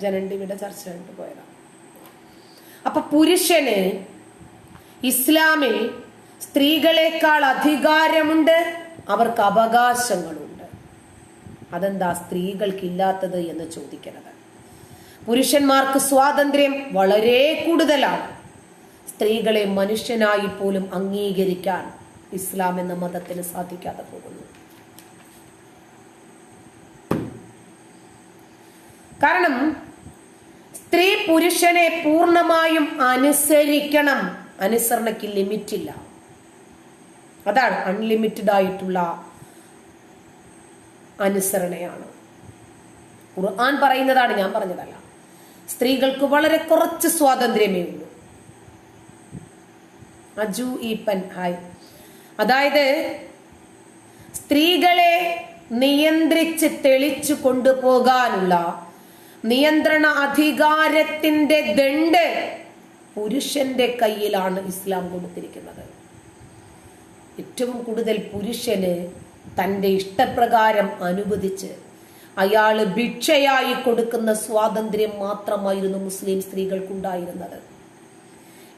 ജനണ്ടിയുടെ ചർച്ച കണ്ടു പോയതാണ് അപ്പൊ പുരുഷന് ഇസ്ലാമിൽ സ്ത്രീകളെക്കാൾ അധികാരമുണ്ട് അവർക്ക് അവകാശങ്ങളുണ്ട്. അതെന്താ സ്ത്രീകൾക്കില്ലാത്തത് എന്ന് ചോദിക്കുന്നത് പുരുഷന്മാർക്ക് സ്വാതന്ത്ര്യം വളരെ കൂടുതലാണ്. സ്ത്രീകളെ മനുഷ്യനായി പോലും അംഗീകരിക്കാൻ ഇസ്ലാം എന്ന മതത്തിന് സാധിക്കാതെ പോകുന്നു. കാരണം സ്ത്രീ പുരുഷനെ പൂർണമായും അനുസരിക്കണം. അനുസരണയ്ക്ക് ലിമിറ്റ് ഇല്ല അതാണ് അൺലിമിറ്റഡ് ആയിട്ടുള്ള അനുസരണയാണ്. ഖുർആൻ പറയുന്നതാണ് ഞാൻ പറഞ്ഞതല്ല. സ്ത്രീകൾക്ക് വളരെ കുറച്ച് സ്വാതന്ത്ര്യമേ ഉള്ളൂ. അജു ഈപ്പൻ ഹായ്. അതായത് സ്ത്രീകളെ നിയന്ത്രിച്ച് തെളിച്ചു കൊണ്ടുപോകാനുള്ള നിയന്ത്രണ അധികാരത്തിന്റെ ദണ്ട് പുരുഷന്റെ കയ്യിലാണ് ഇസ്ലാം കൊടുത്തിരിക്കുന്നത്. ഏറ്റവും കൂടുതൽ പുരുഷന് തന്റെ ഇഷ്ടപ്രകാരം അനുവദിച്ച് അയാൾ ഭിക്ഷയായി കൊടുക്കുന്ന സ്വാതന്ത്ര്യം മാത്രമായിരുന്നു മുസ്ലിം സ്ത്രീകൾക്കുണ്ടായിരുന്നത്.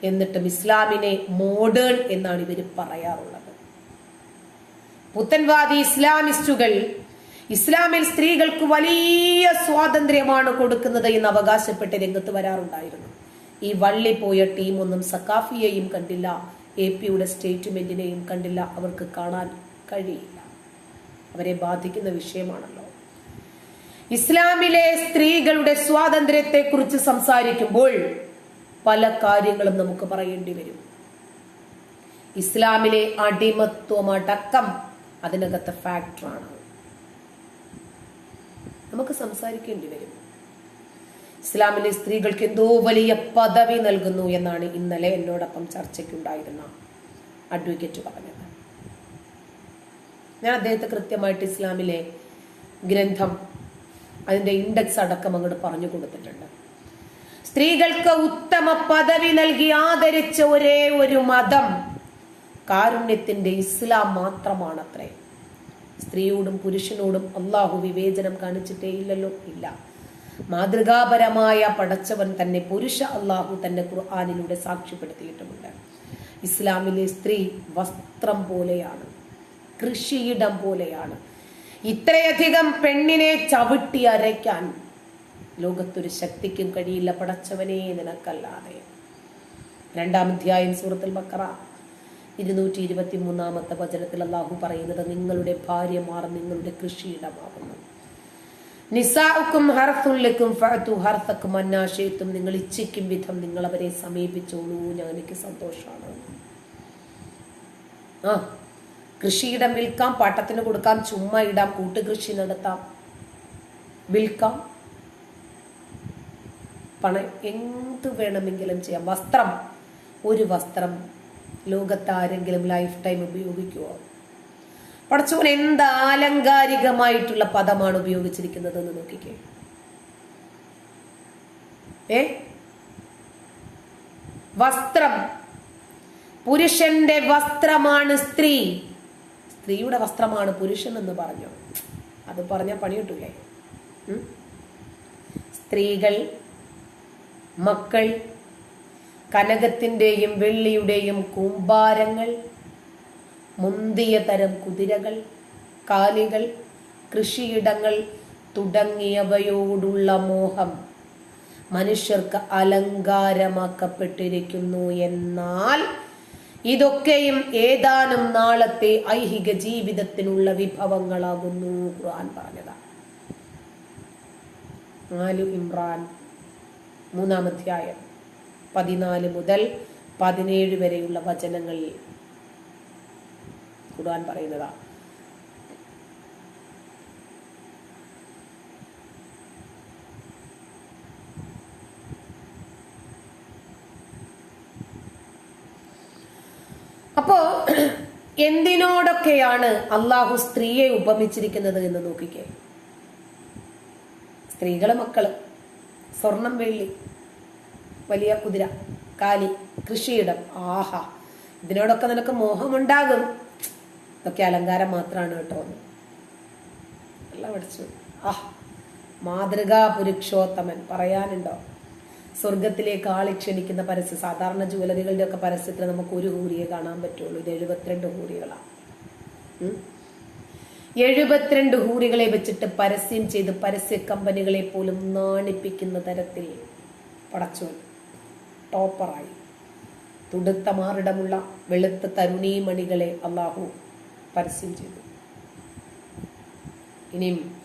എന്നിട്ടും ഇസ്ലാമിനെ മോഡേൺ എന്നാണ് ഇവർ പറയാറുള്ളത്. പുത്തൻവാദി ഇസ്ലാമിസ്റ്റുകൾ ഇസ്ലാമിൽ സ്ത്രീകൾക്ക് വലിയ സ്വാതന്ത്ര്യമാണ് കൊടുക്കുന്നത് എന്ന് അവകാശപ്പെട്ട് രംഗത്ത് വരാറുണ്ടായിരുന്നു. ഈ വള്ളി പോയ ടീമൊന്നും സക്കാഫിയെയും കണ്ടില്ല. എ പിയുടെ സ്റ്റേറ്റ്മെന്റിനെയും കണ്ടില്ല. അവർക്ക് കാണാൻ കഴിയില്ല. അവരെ ബാധിക്കുന്ന വിഷയമാണല്ലോ. ഇസ്ലാമിലെ സ്ത്രീകളുടെ സ്വാതന്ത്ര്യത്തെക്കുറിച്ച് സംസാരിക്കുമ്പോൾ പല കാര്യങ്ങളും നമുക്ക് പറയേണ്ടി വരും. ഇസ്ലാമിലെ അടിമത്വമടക്കം അതിനകത്തെ ഫാക്ടറാണ് നമുക്ക് സംസാരിക്കേണ്ടി വരും. ഇസ്ലാമിലെ സ്ത്രീകൾക്ക് എന്തോ വലിയ പദവി നൽകുന്നു എന്നാണ് ഇന്നലെ എന്നോടൊപ്പം ചർച്ചയ്ക്കുണ്ടായിരുന്ന അഡ്വക്കേറ്റ് പറഞ്ഞത്. ഞാൻ അദ്ദേഹത്തെ കൃത്യമായിട്ട് ഇസ്ലാമിലെ ഗ്രന്ഥം അതിന്റെ ഇൻഡെക്സ് അടക്കം അങ്ങോട്ട് പറഞ്ഞു കൊടുത്തിട്ടുണ്ട്. സ്ത്രീകൾക്ക് ഉത്തമ പദവി നൽകി ആദരിച്ച ഒരേ ഒരു മതം കാരുണ്യത്തിന്റെ ഇസ്ലാം മാത്രമാണത്രേ. സ്ത്രീയോടും പുരുഷനോടും അള്ളാഹു വിവേചനം കാണിച്ചിട്ടേ ഇല്ലല്ലോ ഇല്ല. മാതൃകാപരമായ പടച്ചവൻ തന്നെ പുരുഷ അള്ളാഹു തന്റെ ഖുർആാനിലൂടെ സാക്ഷ്യപ്പെടുത്തിയിട്ടുമുണ്ട്. ഇസ്ലാമിലെ സ്ത്രീ വസ്ത്രം പോലെയാണ് കൃഷിയിടം പോലെയാണ്. ഇത്രയധികം പെണ്ണിനെ ചവിട്ടി അരയ്ക്കാൻ ലോകത്തൊരു ശക്തിക്കും കഴിയില്ല പടച്ചവനെ നിനക്കല്ലാതെ. രണ്ടാം അധ്യായം സൂറത്തുൽ ബക്കറ. ഇരുന്നൂറ്റി ഇരുപത്തി മൂന്നാമത്തെ വചനത്തിൽ അള്ളാഹു പറയുന്നത് നിങ്ങളുടെ ഭാര്യമാർ നിങ്ങളുടെ കൃഷിയിടമാകുന്നു. നിസാഉക്കും ഹർത്തുള്ളിക്കും ഫഅത്തു ഹർത്തക്കും അന്നാശയത്തും നിങ്ങൾ ഇച്ഛിക്കും വിധം നിങ്ങൾ അവരെ സമീപിച്ചോളൂ. ഞാൻ എനിക്ക് സന്തോഷമാണ് ആ കൃഷിയിടം വിൽക്കാം പാട്ടത്തിന് കൊടുക്കാം ചുമ്മാ ഇടാം കൂട്ടുകൃഷി നടത്താം. വിൽക്കാം. പണം എന്ത് വേണമെങ്കിലും ചെയ്യാം. വസ്ത്രം ഒരു വസ്ത്രം ലോകത്ത് ആരെങ്കിലും ലൈഫ് ടൈം ഉപയോഗിക്കുമോ പടച്ചവൻ എന്ത് ആലങ്കാരികമായിട്ടുള്ള പദമാണ് ഉപയോഗിച്ചിരിക്കുന്നത് എന്ന് നോക്കിക്കേ. ഏ? വസ്ത്രം. പുരുഷന്റെ വസ്ത്രമാണ് സ്ത്രീ. സ്ത്രീയുടെ വസ്ത്രമാണ് പുരുഷൻ എന്ന് പറഞ്ഞു. അത് പറഞ്ഞ പണിയിട്ടില്ലേ സ്ത്രീകൾ മക്കൾ കനകത്തിന്റെയും വെള്ളിയുടെയും കൂമ്പാരങ്ങൾ മുന്തിയ തരം കുതിരകൾ കാലികൾ കൃഷിയിടങ്ങൾ തുടങ്ങിയവയോടുള്ള മോഹം മനുഷ്യർക്ക് അലങ്കാരമാക്കപ്പെട്ടിരിക്കുന്നു. എന്നാൽ ഇതൊക്കെയും ഏതാനും നാളത്തെ ഐഹിക ജീവിതത്തിനുള്ള വിഭവങ്ങളാകുന്നു ഖുർആൻ പറഞ്ഞതാണ് നാലു ഇമ്രാൻ മൂന്നാം അധ്യായം പതിനാല് മുതൽ പതിനേഴ് വരെയുള്ള വചനങ്ങളിൽ ഖുർആൻ പറയുന്നതാണ് അപ്പോ എന്തിനോടൊക്കെയാണ് അള്ളാഹു സ്ത്രീയെ ഉപമിച്ചിരിക്കുന്നത് എന്ന് നോക്കിക്കേ. സ്ത്രീകൾ മക്കൾ. സ്വർണം വെള്ളി. വലിയ കുതിര കാലി കൃഷിയിടം. ആഹാ. ഇതിനോടൊക്കെ നിനക്ക് മോഹമുണ്ടാകും. ഇതൊക്കെ അലങ്കാരം മാത്രമാണ് കേട്ടോ. അല്ല പഠിച്ചു ആ മാതൃകാ പുരുഷോത്തമൻ പറയാനുണ്ടോ? സ്വർഗത്തിലേക്ക് ആളി ക്ഷണിക്കുന്ന പരസ്യം സാധാരണ ജുവലറികളുടെ ഒക്കെ പരസ്യത്തിൽ നമുക്ക് ഒരു ഹൂരിയെ കാണാൻ പറ്റുള്ളൂ. ഇത് എഴുപത്തിരണ്ട് ഹൂരികളാണ്. എഴുപത്തിരണ്ട് ഹൂറികളെ വെച്ചിട്ട് പരസ്യം ചെയ്ത് പരസ്യ കമ്പനികളെ പോലും നാണിപ്പിക്കുന്ന തരത്തിൽ പടച്ചോൻ ടോപ്പറായി. തുടുത്ത മാറിടമുള്ള വെളുത്ത തരുണീമണികളെ അള്ളാഹു പരസ്യം ചെയ്തു. ഇനിയും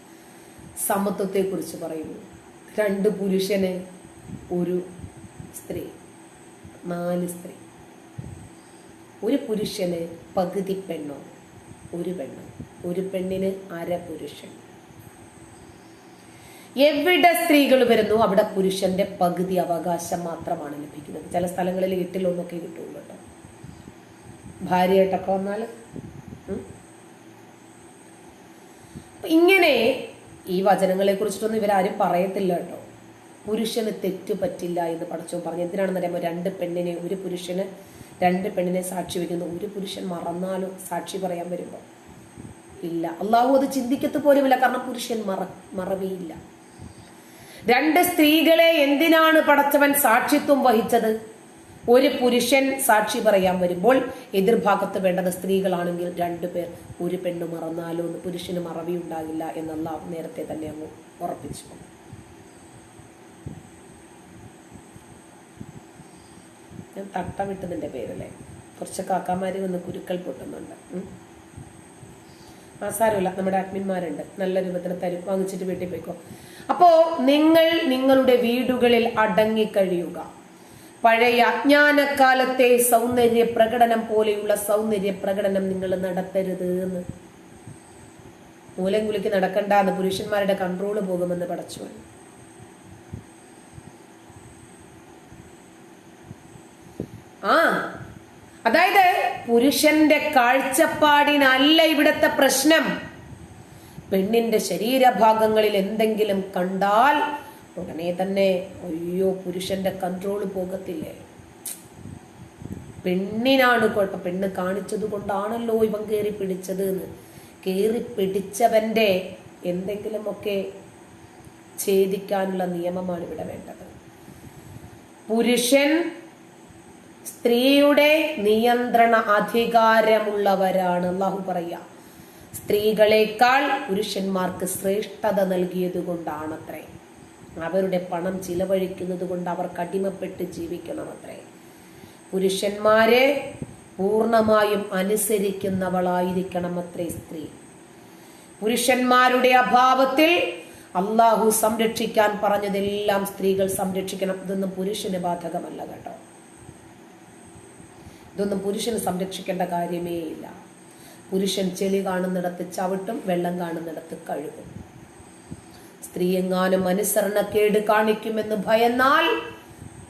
സമത്വത്തെ കുറിച്ച് പറയുന്നു. രണ്ട് പുരുഷന് ഒരു സ്ത്രീ നാല് സ്ത്രീ. ഒരു പുരുഷന് പകുതി പെണ്ണോ ഒരു പെണ്ണ്. ഒരു പെണ്ണിന് അര പുരുഷൻ. എവിടെ സ്ത്രീകൾ വരുന്നു അവിടെ പുരുഷന്റെ പകുതി അവകാശം മാത്രമാണ് ലഭിക്കുന്നത്. ചില സ്ഥലങ്ങളിൽ വീട്ടിലൊന്നൊക്കെ കിട്ടുള്ളൂ കേട്ടോ. ഭാര്യയായിട്ടൊക്കെ വന്നാൽ ഇങ്ങനെ ഈ വചനങ്ങളെ കുറിച്ചിട്ടൊന്നും ഇവരാരും പറയത്തില്ല കേട്ടോ. പുരുഷന് തെറ്റു പറ്റില്ല എന്ന് പഠിച്ചോ പറഞ്ഞു. എന്തിനാണെന്ന് അറിയാമോ? രണ്ട് പെണ്ണിനെ ഒരു പുരുഷന് രണ്ട് പെണ്ണിനെ സാക്ഷി വയ്ക്കുന്നു. ഒരു പുരുഷൻ മറന്നാലും സാക്ഷി പറയാൻ വരുമ്പോൾ ഇല്ല. അള്ളാഹു അത് ചിന്തിക്കത്ത് പോലുമില്ല. കാരണം പുരുഷൻ മറ മറവിയില്ല. രണ്ട് സ്ത്രീകളെ എന്തിനാണ് പടച്ചവൻ സാക്ഷിത്വം വഹിച്ചത്? ഒരു പുരുഷൻ സാക്ഷി പറയാൻ വരുമ്പോൾ എതിർഭാഗത്ത് വേണ്ടത് സ്ത്രീകളാണെങ്കിൽ രണ്ടുപേർ ഒരു പെണ്ണ് മറന്നാലോ പുരുഷന് മറവി ഉണ്ടാകില്ല എന്ന് അള്ളാഹു നേരത്തെ തന്നെ അങ്ങ് ഉറപ്പിച്ചു. ഞാൻ തട്ടമിട്ടതിന്റെ പേരല്ലേ? കുറച്ച് കാക്കാമാര് വന്ന് കുരുക്കൾ പൊട്ടുന്നുണ്ട്. സാരമില്ല നമ്മുടെ അഡ്മിന്മാരുണ്ട് നല്ല രൂപത്തിൽ തരും. വാങ്ങിച്ചിട്ട് വീട്ടിൽ പോയിക്കോ. അപ്പോ നിങ്ങൾ നിങ്ങളുടെ വീടുകളിൽ അടങ്ങിക്കഴിയുക. പഴയ അജ്ഞാനകാലത്തെ സൗന്ദര്യ പ്രകടനം പോലെയുള്ള സൗന്ദര്യ പ്രകടനം നിങ്ങൾ നടത്തരുത് എന്ന് മൂലം കുലിക്ക് നടക്കണ്ട എന്ന് പുരുഷന്മാരുടെ കൺട്രോൾ പോകുമെന്ന് പടച്ചു ആ അതായത് പുരുഷന്റെ കാഴ്ചപ്പാടിനല്ല ഇവിടുത്തെ പ്രശ്നം. പെണ്ണിന്റെ ശരീരഭാഗങ്ങളിൽ എന്തെങ്കിലും കണ്ടാൽ ഉടനെ തന്നെ അയ്യോ പുരുഷന്റെ കൺട്രോൾ പോകത്തില്ലേ? പെണ്ണിനാണ് കുഴപ്പം. പെണ്ണ് കാണിച്ചത് കൊണ്ടാണല്ലോ ഇവൻ കയറി പിടിച്ചത് എന്ന് കയറി പിടിച്ചവന്റെ എന്തെങ്കിലുമൊക്കെ ഛേദിക്കാനുള്ള നിയമമാണ് ഇവിടെ വേണ്ടത്. പുരുഷൻ സ്ത്രീയുടെ നിയന്ത്രണ അധികാരമുള്ളവരാണ് അള്ളാഹു പറയുക. സ്ത്രീകളെക്കാൾ പുരുഷന്മാർക്ക് ശ്രേഷ്ഠത നൽകിയത് കൊണ്ടാണത്രേ. അവരുടെ പണം ചിലവഴിക്കുന്നത് കൊണ്ട് അവർക്ക് അടിമപ്പെട്ട് ജീവിക്കണമത്രേ. പുരുഷന്മാരെ പൂർണമായും അനുസരിക്കുന്നവളായിരിക്കണം അത്രേ സ്ത്രീ. പുരുഷന്മാരുടെ അഭാവത്തിൽ അള്ളാഹു സംരക്ഷിക്കാൻ പറഞ്ഞതെല്ലാം സ്ത്രീകൾ സംരക്ഷിക്കണം. ഇതൊന്നും പുരുഷന് ബാധകമല്ല കേട്ടോ. ഇതൊന്നും പുരുഷന് സംരക്ഷിക്കേണ്ട കാര്യമേ ഇല്ല. പുരുഷൻ ചെളി കാണുന്നിടത്ത് ചവിട്ടും വെള്ളം കാണുന്നിടത്ത് കഴുകും. സ്ത്രീ എങ്ങാനും അനുസരണക്കേട് കാണിക്കുമെന്ന് ഭയന്നാൽ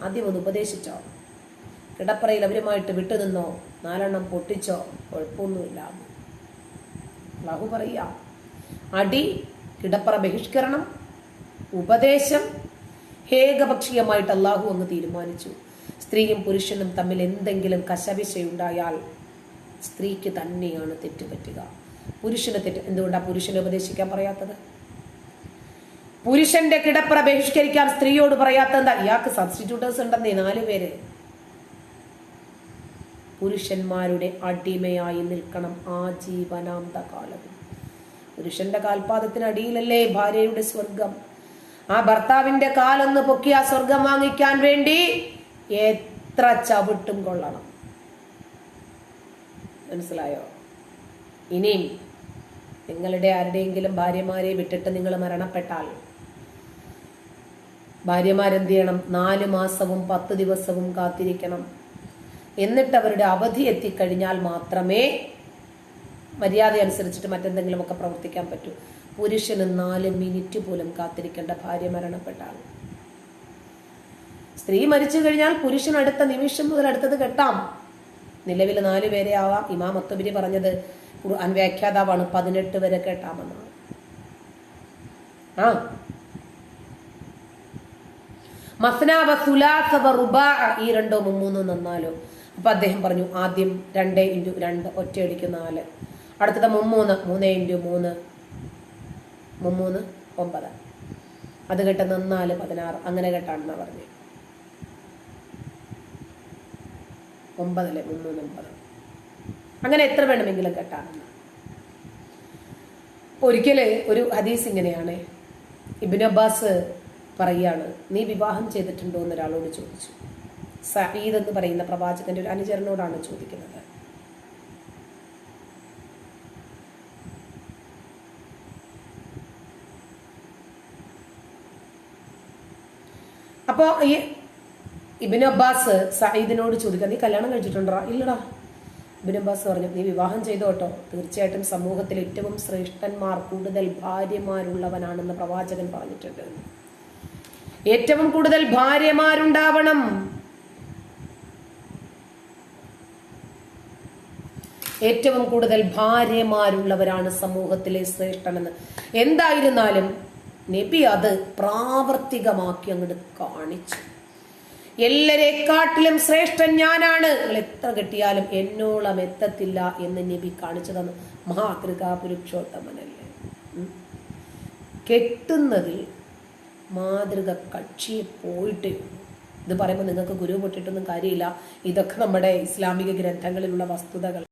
ആദ്യം ഒന്ന് ഉപദേശിച്ചോ? കിടപ്പറയിൽ അവരുമായിട്ട് വിട്ടുനിന്നോ? നാലെണ്ണം പൊട്ടിച്ചോ? കുഴപ്പമൊന്നുമില്ല. ബാഹു പറയാ അടി കിടപ്പറ ബഹിഷ്കരണം ഉപദേശം ഏകപക്ഷീയമായിട്ട് അള്ളാഹു അങ്ങ് തീരുമാനിച്ചു. സ്ത്രീയും പുരുഷനും തമ്മിൽ എന്തെങ്കിലും കശവിശയുണ്ടായാൽ സ്ത്രീക്ക് തന്നെയാണ് തെറ്റുപറ്റുക പുരുഷന് തെറ്റ് എന്തുകൊണ്ടാണ് പുരുഷനെ ഉപദേശിക്കാൻ പറയാത്തത്? പുരുഷന്റെ കിടപ്പറ ബഹിഷ്കരിക്കാൻ സ്ത്രീയോട് പറയാത്ത എന്താ? ഇയാൾക്ക് സബ്സ്റ്റിറ്റ്യൂട്ടേഴ്സ് ഉണ്ടെന്നേ നാല് പേര്. പുരുഷന്മാരുടെ അടിമയായി നിൽക്കണം ആജീവനാന്ത കാലവും പുരുഷന്റെ കാൽപാദത്തിന് അടിയിലല്ലേ ഭാര്യയുടെ സ്വർഗം ആ ഭർത്താവിന്റെ കാലൊന്ന് പൊക്കി ആ സ്വർഗം വാങ്ങിക്കാൻ വേണ്ടി എത്ര ചവിട്ടും കൊള്ളണം. മനസ്സിലായോ? ഇനിയും നിങ്ങളുടെ ആരുടെയെങ്കിലും ഭാര്യമാരെ വിട്ടിട്ട് നിങ്ങൾ മരണപ്പെട്ടാൽ ഭാര്യമാരെന്ത് ചെയ്യണം? നാല് മാസവും പത്ത് ദിവസവും കാത്തിരിക്കണം. എന്നിട്ട് അവരുടെ അവധി എത്തിക്കഴിഞ്ഞാൽ മാത്രമേ മര്യാദ അനുസരിച്ചിട്ട് മറ്റെന്തെങ്കിലുമൊക്കെ പ്രവർത്തിക്കാൻ പറ്റൂ. പുരുഷന് നാല് മിനിറ്റ് പോലും കാത്തിരിക്കേണ്ട ഭാര്യ മരണപ്പെട്ടാൽ. സ്ത്രീ മരിച്ചു കഴിഞ്ഞാൽ പുരുഷൻ അടുത്ത നിമിഷം മുതൽ അടുത്തത് കെട്ടാം. നിലവിൽ നാലു പേരെ ആവാം. ഇമാം ഒത്തബിരി പറഞ്ഞത് ഖുർആൻ വ്യാഖ്യാതാവാണ്. പതിനെട്ട് വരെ കേട്ടാമെന്നാണ്. ആ. മസ്നാവ സുലാസവ ഈ രണ്ടോ മൂന്നോ നന്നാലോ. അപ്പൊ അദ്ദേഹം പറഞ്ഞു ആദ്യം രണ്ട് ഇന്റു രണ്ട് ഒറ്റയടിക്ക് നാല്. അടുത്തത് മുമ്മൂന്ന് മൂന്ന് ഇന്റു മൂന്ന് മുമ്മൂന്ന് ഒമ്പത്. അത് കേട്ട നന്നാൽ പതിനാറ്. അങ്ങനെ കേട്ടാണെന്നാണ് പറഞ്ഞത് ഒമ്പതല്ലേ മുന്നൂറ് ഒമ്പത് അങ്ങനെ എത്ര വേണമെങ്കിലും കെട്ടാണെന്ന് ഒരിക്കൽ ഒരു ഹദീസ് ഇങ്ങനെയാണ്. ഇബിൻ അബ്ബാസ് പറയാണ് നീ വിവാഹം ചെയ്തിട്ടുണ്ടോ? എന്ന് ഒരാളോട് ചോദിച്ചു. സഹീദ് എന്ന് പറയുന്ന പ്രവാചകന്റെ ഒരു അനുചരനോടാണ് ചോദിക്കുന്നത്. അപ്പോ ഈ ഇബിൻ അബ്ബാസ് സയ്യിദിനോട് ചോദിക്കുക നീ കല്യാണം കഴിച്ചിട്ടുണ്ടോ ഇല്ലടാ. ഇബിൻ അബ്ബാസ് പറഞ്ഞു നീ വിവാഹം ചെയ്തോട്ടോ തീർച്ചയായിട്ടും സമൂഹത്തിൽ ഏറ്റവും ശ്രേഷ്ഠന്മാർ കൂടുതൽ ഭാര്യമാരുള്ളവനാണെന്ന് പ്രവാചകൻ പറഞ്ഞിട്ടുണ്ട്. ഏറ്റവും കൂടുതൽ ഭാര്യമാരുണ്ടാവണം. ഏറ്റവും കൂടുതൽ ഭാര്യമാരുള്ളവരാണ് സമൂഹത്തിലെ ശ്രേഷ്ഠനെന്ന്. എന്തായിരുന്നാലും നബി അത് പ്രാവർത്തികമാക്കി അങ്ങോട്ട് കാണിച്ചു. എല്ലാരെക്കാട്ടിലും ശ്രേഷ്ഠൻ ഞാനാണ്. നിങ്ങൾ എത്ര കിട്ടിയാലും എന്നോളം എത്തത്തില്ല എന്ന് നബി കാണിച്ചു തന്നു. മഹാകൃക പുരുഷോത്തമനല്ലേ? ഉം. കെട്ടുന്നതിൽ മാതൃക കക്ഷിയെ പോയിട്ടേ ഇത് പറയുമ്പോൾ നിങ്ങൾക്ക് ഗുരു പൊട്ടിട്ടൊന്നും കാര്യമില്ല. ഇതൊക്കെ നമ്മുടെ ഇസ്ലാമിക ഗ്രന്ഥങ്ങളിലുള്ള വസ്തുതകൾ.